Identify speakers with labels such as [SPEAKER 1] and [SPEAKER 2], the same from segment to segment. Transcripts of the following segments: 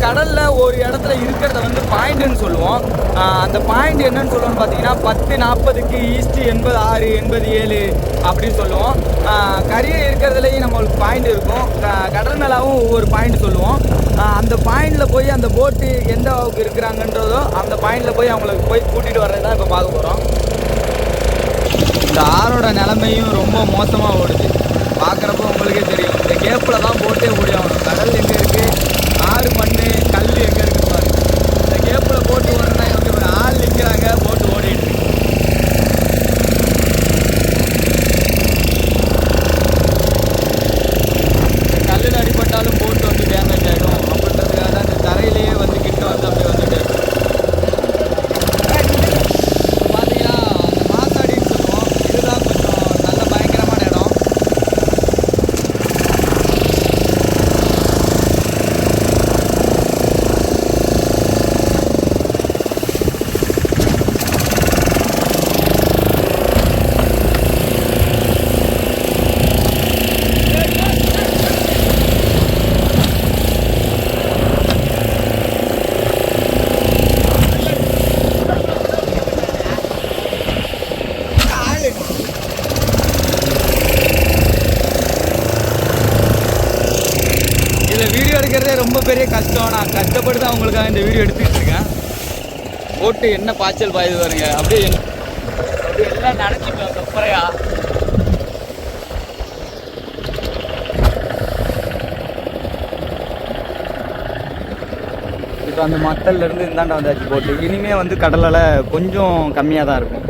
[SPEAKER 1] கடலில் ஒரு இடத்துல இருக்கிறத வந்து பாயிண்ட்டுன்னு சொல்லுவோம். அந்த பாயிண்ட் என்னன்னு சொல்லுவோம்னு பார்த்தீங்கன்னா பத்து நாற்பதுக்கு ஈஸ்ட் எண்பது ஆறு எண்பது ஏழு அப்படின்னு சொல்லுவோம். ஆஹ் இருக்கிறதுலையும் நம்மளுக்கு பாயிண்ட் இருக்கும். க- கடல் மேலாவும் ஒவ்வொரு பாயிண்ட் சொல்லுவோம். அந்த பாயிண்டில் போய் அந்த போட்டு எந்த அளவுக்கு இருக்கிறாங்கன்றதோ அந்த பாயிண்டில் போய் அவங்களுக்கு போய் கூட்டிகிட்டு வர்றது தான் இப்போ பார்க்க போகிறோம் இந்த ஆறோட நிலைமையும் ரொம்ப மோசமாக ஓடுது. பார்க்குறப்ப உங்களுக்கே தெரியும். இந்த கேப்பில் தான் போட்டே ஓடி ஆகணும். கடல் எங்கே இருக்குது ஆறு மண் கல் எங்கே இருக்குது பாருங்க இந்த கேப்பில் போட்டு ஓடுனா எப்படி ஒரு ஆள் நிற்கிறாங்க போட்டு ஓடிட்டு இருக்கு. இந்த கல்லில் அடிபட்டாலும் போட்டு வந்து டேமேஜ் ஆகிடும் அப்படின்றதுக்காக தான் இந்த தரையிலேயே வந்து கிட்ட வந்து அப்படியே வந்துட்டு இருக்கு. இப்போ பார்த்தீங்கன்னா அந்த மாசாடின்னு சொல்லுவோம் இதுதான் கொஞ்சம் நல்ல பயங்கரமான இடம் இதில் வீடியோ எடுக்கிறதே ரொம்ப பெரிய கஷ்டம். நான் கஷ்டப்பட்டு தான் உங்களுக்காக இந்த வீடியோ எடுத்துக்கிட்டு இருக்கேன். போட்டு என்ன பாய்ச்சல் பாயுது பாருங்க. அப்படியே அப்படியே எல்லாம் நினச்சிப்பேன் கப்பறையா இப்போ அந்த மத்தல்லேருந்து இந்தாண்டா இந்தாண்ட வந்தாச்சு போட்டு. இனிமே வந்து கடலில் கொஞ்சம் கம்மியாக தான் இருக்கும்.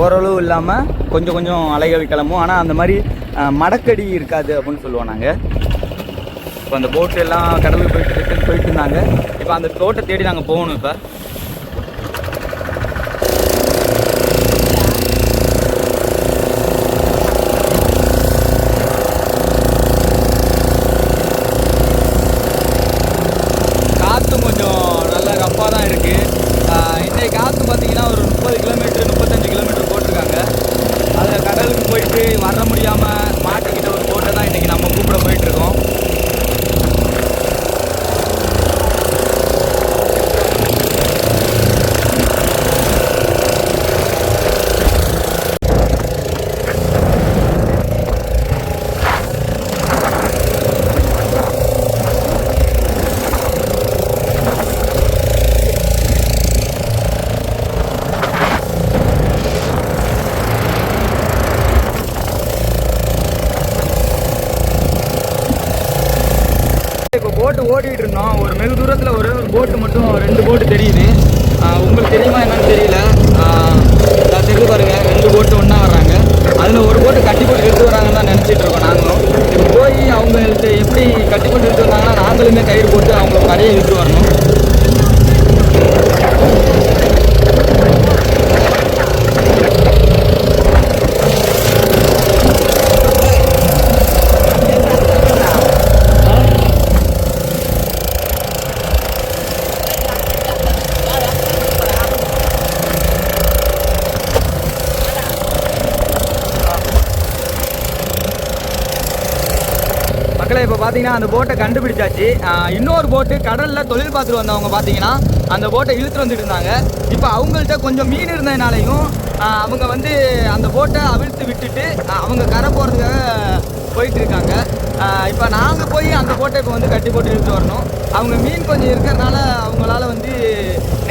[SPEAKER 1] ஓரளவு இல்லாமல் கொஞ்சம் கொஞ்சம் அலைகள் கிளம்பும். ஆனால் அந்த மாதிரி மடக்கடி இருக்காது அப்படின்னு சொல்லுவோம் நாங்கள் இப்போ அந்த போட்டு எல்லாம் கடலுக்கு போயிட்டு ரிட்டர்ன் போயிட்டு இருந்தாங்க. இப்போ அந்த போட்டை தேடி நாங்கள் போகணும் இப்போ. காற்றும் கொஞ்சம் நல்ல ரஃப்பாக தான் இருக்குது இன்றைக்கு காற்று பார்த்தீங்கன்னா ஒரு முப்பது கிலோமீட்டர் முப்பத்தஞ்சு கிலோமீட்டர் போட்டிருக்காங்க. அதில் கடலுக்கு போயிட்டு வர முடியாமல் மாட்டிக்கிட்ட ஒரு போட்டை தான் இன்றைக்கி நம்ம கூப்பிட போயிட்டுருக்கோம் இப்போ போட்டு ஓடிட்டு இருந்தோம். ஒரு வெகு தூரத்தில் ஒரே ஒரு போட்டு மட்டும் ரெண்டு போட்டு தெரியுது. உங்களுக்கு தெரியுமா என்னன்னு தெரியல. தெரிஞ்சு பாருங்கள் ரெண்டு போட்டு ஒன்றா வர்றாங்க. அதில் ஒரு போட்டு கட்டி போட்டு எடுத்து வராங்கன்னு தான் நினச்சிட்டு இருக்கோம் நாங்களும். இப்போ போய் அவங்கள்ட்ட எப்படி கட்டி போட்டு எடுத்து வந்தாங்கன்னா நாங்களுமே கயிறு போட்டு அவங்கள கரையை எடுத்து வரணும். பார்த்தீங்கன்னா அந்த போட்டை கண்டுபிடிச்சாச்சு. இன்னொரு போட்டு கடலில் தொழில் பார்த்துட்டு வந்தவங்க பார்த்தீங்கன்னா அந்த போட்டை இழுத்துட்டு வந்துட்டு இருந்தாங்க. இப்போ அவங்கள்ட்ட கொஞ்சம் மீன் இருந்ததுனாலையும் அவங்க வந்து அந்த போட்டை அவிழ்த்து விட்டுட்டு அவங்க கரை போகிறதுக்காக போயிட்டு இருக்காங்க. இப்போ நாங்கள் போய் அந்த போட்டை இப்போ வந்து கட்டி போட்டு இழுத்து வரணும். அவங்க மீன் கொஞ்சம் இருக்கிறதுனால அவங்களால வந்து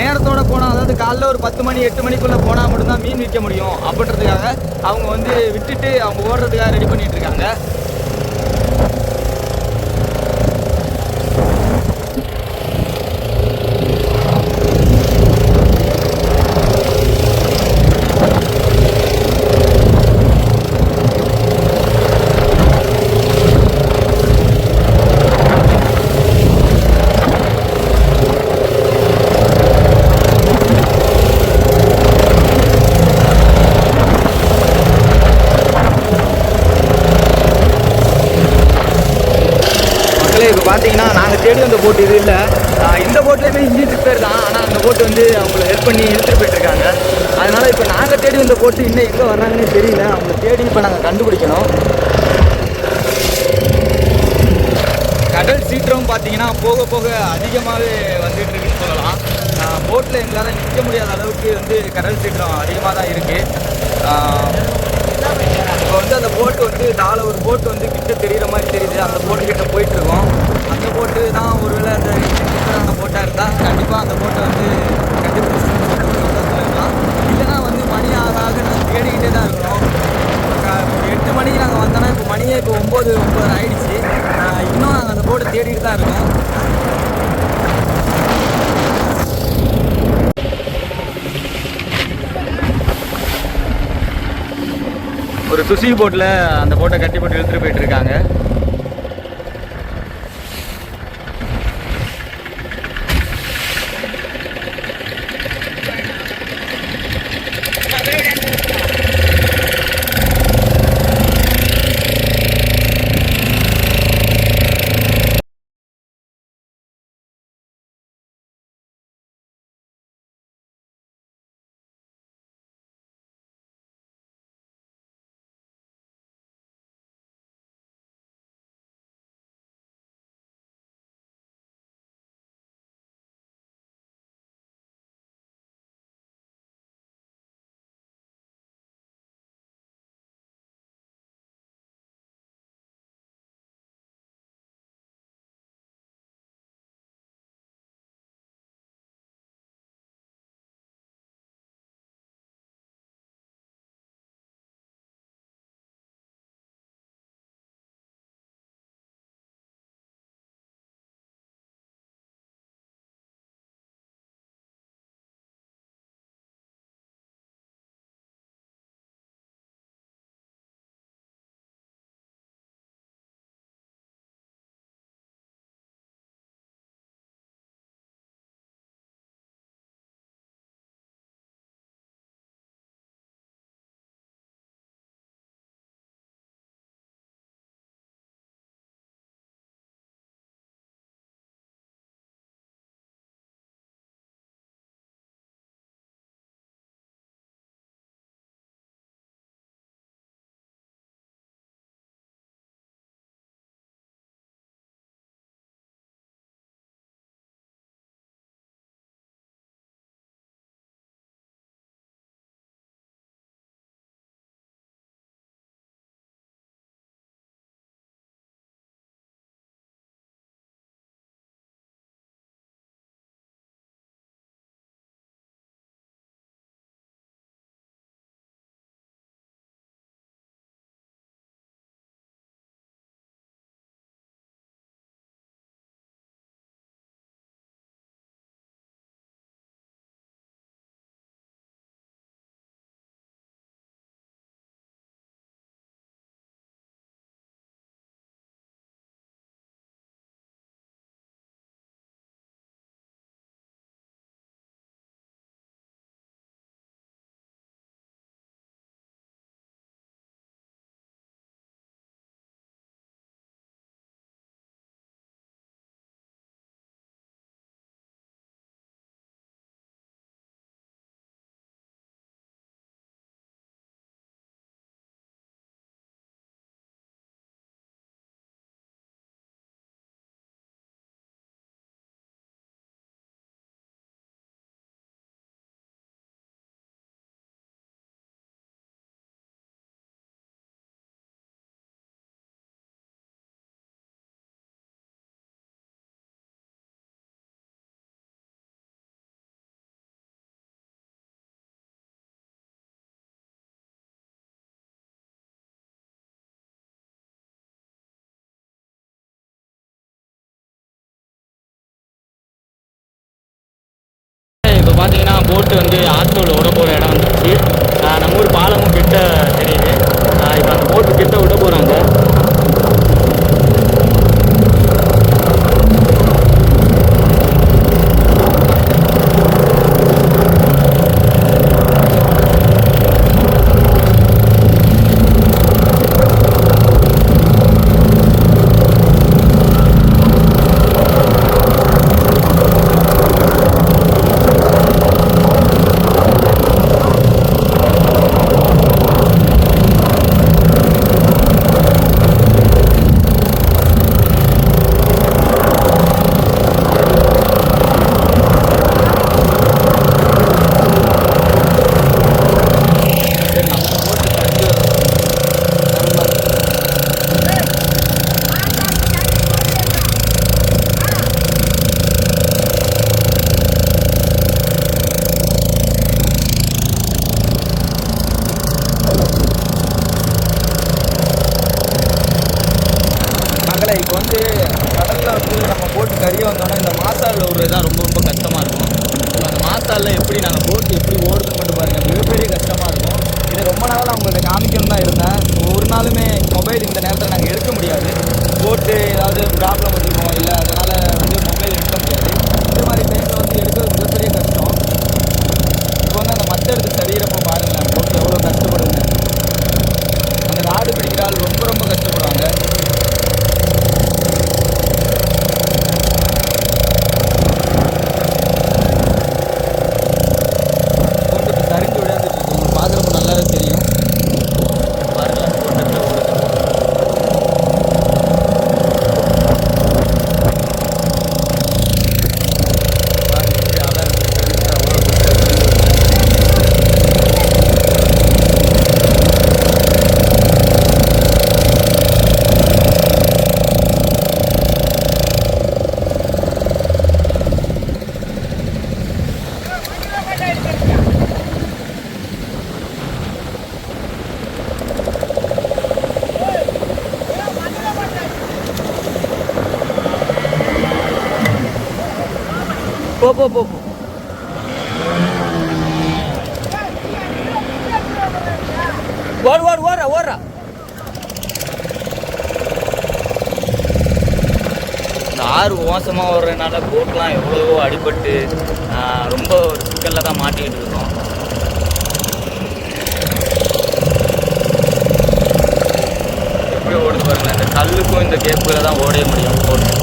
[SPEAKER 1] நேரத்தோட போனால் அதாவது காலைல ஒரு பத்து மணி எட்டு மணிக்குள்ளே போனால் மட்டும்தான் மீன் விற்க முடியும் அப்படின்றதுக்காக அவங்க வந்து விட்டுட்டு அவங்க ஓடுறதுக்காக ரெடி பண்ணிகிட்டு இருக்காங்க மக்களே இப்போ பார்த்தீங்கன்னா நாங்கள் தேடி வந்த போட்டு இது இல்லை இந்த போட்லேயுமே இன்ஜின் ரிப்பேர் தான் ஆனால் அந்த போட்டு வந்து அவங்கள ஹெல்ப் பண்ணி இழுத்துட்டு போயிட்டுருக்காங்க. அதனால் இப்போ நாங்கள் தேடி வந்த போட்டு இன்னும் எங்கே வர்றாங்கன்னு தெரியல. அவங்கள தேடி இப்போ நாங்கள் கண்டுபிடிக்கணும். கடல் சீற்றம் பார்த்தீங்கன்னா போக போக அதிகமாகவே வந்துட்டு இருக்குன்னு சொல்லலாம். போட்டில் எங்களால் நிற்க முடியாத அளவுக்கு வந்து கடல் சீற்றம் அதிகமாக தான் இருக்குது இப்போ வந்து அந்த போட்டு வந்து தாழ ஒரு போட்டு வந்து கிட்ட தெரியுற மாதிரி தெரியுது. அந்த போட்டு கிட்ட போயிட்டுருக்கோம். அந்த போட்டு தான் ஒருவேளை அந்த போட்டாக இருந்தால் கண்டிப்பாக அந்த போட்டை வந்து கண்டுபிடிச்சு சொல்லலாம் இல்லைன்னா வந்து மணி ஆக ஆக நாங்கள் தேடிக்கிட்டே தான் இருக்கணும் ஒரு க- ஒரு எட்டு மணிக்கு நாங்கள் வந்தோன்னா இப்போ மணியே இப்போ ஒம்பது ஒம்பது ஆயிடுச்சு ஆஹ் இன்னும் நாங்கள் அந்த போட்டை தேடிட்டு தான் இருக்கோம் ஒரு சுசி போட்டில் அந்த போட்டை கட்டி போட்டு இழுத்துட்டு போயிட்டு பார்த்தீங்கன்னா போட்டு வந்து ஆத்தோட விட போகிற இடம் வந்துச்சு நம்ம ஊர் பாலமும் கிட்ட தெரியுது. இப்போ அந்த போட்டு கிட்ட விட போகிறாங்க சரி நம்ம போட்டு கண்டு நம்ம மகளே இப்போ வந்து கடலில் வந்து நம்ம போட்டு கறிய வந்தோம்னா இந்த மாசாலில் விடுறது தான் ரொம்ப ரொம்ப கஷ்டமாக இருக்கும் இப்போ அந்த எப்படி நாங்கள் போட்டு எப்படி ஓடுதுன்னு மட்டும் பாருங்கள் மிகப்பெரிய கஷ்டமாக இருக்கும். இதை ரொம்ப நாளாக உங்கள்கிட்ட காமிக்கணும் தான் இருந்தேன். ஒரு நாளுமே மொபைல் இந்த நேரத்தில் நாங்கள் எடுக்க முடியாது. போட்டு ஏதாவது ப்ராப்ளம் வச்சுருக்கோம் இல்லை அதனால் வந்து மொபைல் எடுக்க முடியாது. இந்த மாதிரி டைமில் வந்து எடுக்கிறது மிகப்பெரிய கஷ்டம். இப்போ வந்து அந்த மத்த எடுத்து சரியிறப்போ பாருங்களேன் போட்டு எவ்வளோ கஷ்டப்படுங்க அந்த ராடு பிடிக்கிறாள் ரொம்ப ரொம்ப கஷ்டப்படுவாங்க கொண்டு இப்போ சரிஞ்சு விளையாண்டுட்டு இருக்கு உங்களுக்கு பார்க்குறப்ப நல்லாவே தெரியும் பாருங்களேன் கொண்டு எப்படி ஓடுது. பாருங்க, எப்படி அலை வந்து பெருசா அவ்வளோ பெருசா தெரியுது. போ போ போ போ ஓடு ஓடு ஓடுறா இந்த ஆறு மோசமாக ஓடுறதுனால போட்லாம் எவ்வளவோ அடிபட்டு ரொம்ப ஒரு சிக்கலில் தான் மாட்டிக்கிட்டு இருக்கோம். எப்படி ஓடுது பாருங்க இந்த கல்லுக்கும் இந்த கேப்பில் தான் ஓடவே முடியும். போட்டு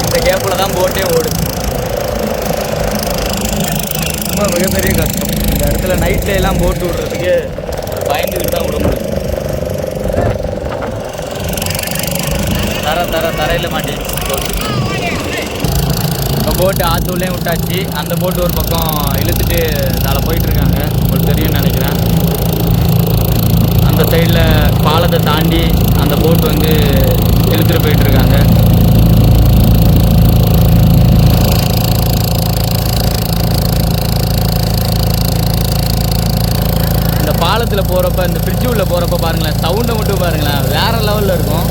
[SPEAKER 1] இந்த கேப்பில் தான் போட்டே ஓடுது ரொம்ப மிகப்பெரிய கஷ்டம். இந்த இடத்துல நைட்ல எல்லாம் போட்டு விடுறதுக்கு பயந்துக்கிட்டு தான் விட முடியும் தர தர தரையில் மாட்டிடுச்சு போட்டு. இப்போ போட்டு ஆத்தூர்லேயும் விட்டாச்சு. அந்த போட்டு ஒரு பக்கம் இழுத்துட்டு அதில் போயிட்டுருக்காங்க. உங்களுக்கு தெரியும்னு நினைக்கிறேன். அந்த சைடில் பாலத்தை தாண்டி அந்த போட்டு வந்து இழுத்துட்டு போயிட்டுருக்காங்க இருக்காங்க இந்த பாலத்தில் போகிறப்ப இந்த ஃப்ரிட்ஜ் உள்ளே போகிறப்ப பாருங்களேன் சவுண்டை மட்டும் பாருங்களேன் வேறு லெவலில் இருக்கும்.